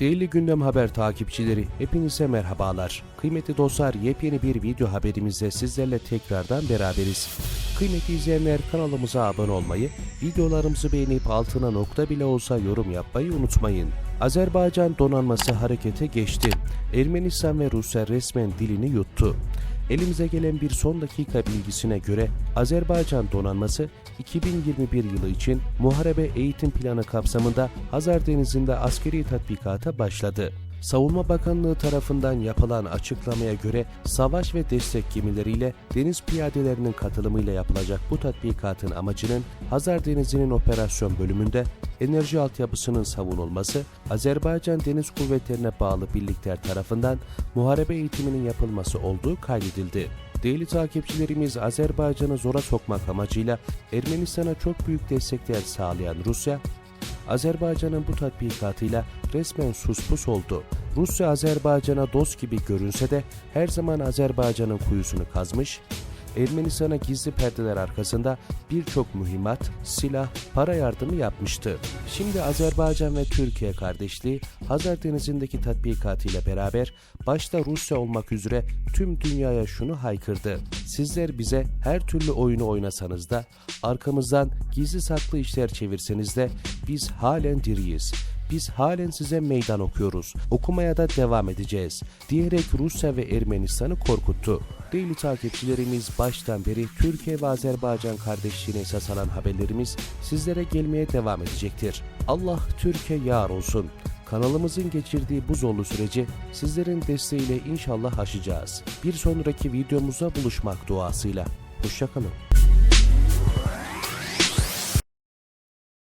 Değerli Gündem Haber takipçileri, hepinize merhabalar. Kıymetli dostlar, yepyeni bir video haberimizde sizlerle tekrardan beraberiz. Kıymetli izleyenler kanalımıza abone olmayı, videolarımızı beğenip altına nokta bile olsa yorum yapmayı unutmayın. Azerbaycan donanması harekete geçti. Ermenistan ve Rusya resmen dilini yuttu. Elimize gelen bir son dakika bilgisine göre Azerbaycan donanması 2021 yılı için muharebe eğitim planı kapsamında Hazar Denizi'nde askeri tatbikata başladı. Savunma Bakanlığı tarafından yapılan açıklamaya göre savaş ve destek gemileriyle deniz piyadelerinin katılımıyla yapılacak bu tatbikatın amacının Hazar Denizi'nin operasyon bölümünde enerji altyapısının savunulması, Azerbaycan Deniz Kuvvetlerine bağlı birlikler tarafından muharebe eğitiminin yapılması olduğu kaydedildi. Değerli takipçilerimiz Azerbaycan'ı zora sokmak amacıyla Ermenistan'a çok büyük destekler sağlayan Rusya, Azerbaycan'ın bu tatbikatıyla resmen suspus oldu. Rusya Azerbaycan'a dost gibi görünse de her zaman Azerbaycan'ın kuyusunu kazmış, Ermenistan'a gizli perdeler arkasında birçok mühimmat, silah, para yardımı yapmıştı. Şimdi Azerbaycan ve Türkiye kardeşliği Hazar Denizi'ndeki tatbikatıyla beraber başta Rusya olmak üzere tüm dünyaya şunu haykırdı. Sizler bize her türlü oyunu oynasanız da arkamızdan gizli saklı işler çevirseniz de biz halen diriyiz. Biz halen size meydan okuyoruz. Okumaya da devam edeceğiz. Diyerek Rusya ve Ermenistan'ı korkuttu. Değerli takipçilerimiz baştan beri Türkiye ve Azerbaycan kardeşliğine esas alan haberlerimiz sizlere gelmeye devam edecektir. Allah Türkiye yar olsun. Kanalımızın geçirdiği bu zorlu süreci sizlerin desteğiyle inşallah aşacağız. Bir sonraki videomuzda buluşmak duasıyla. Hoşçakalın.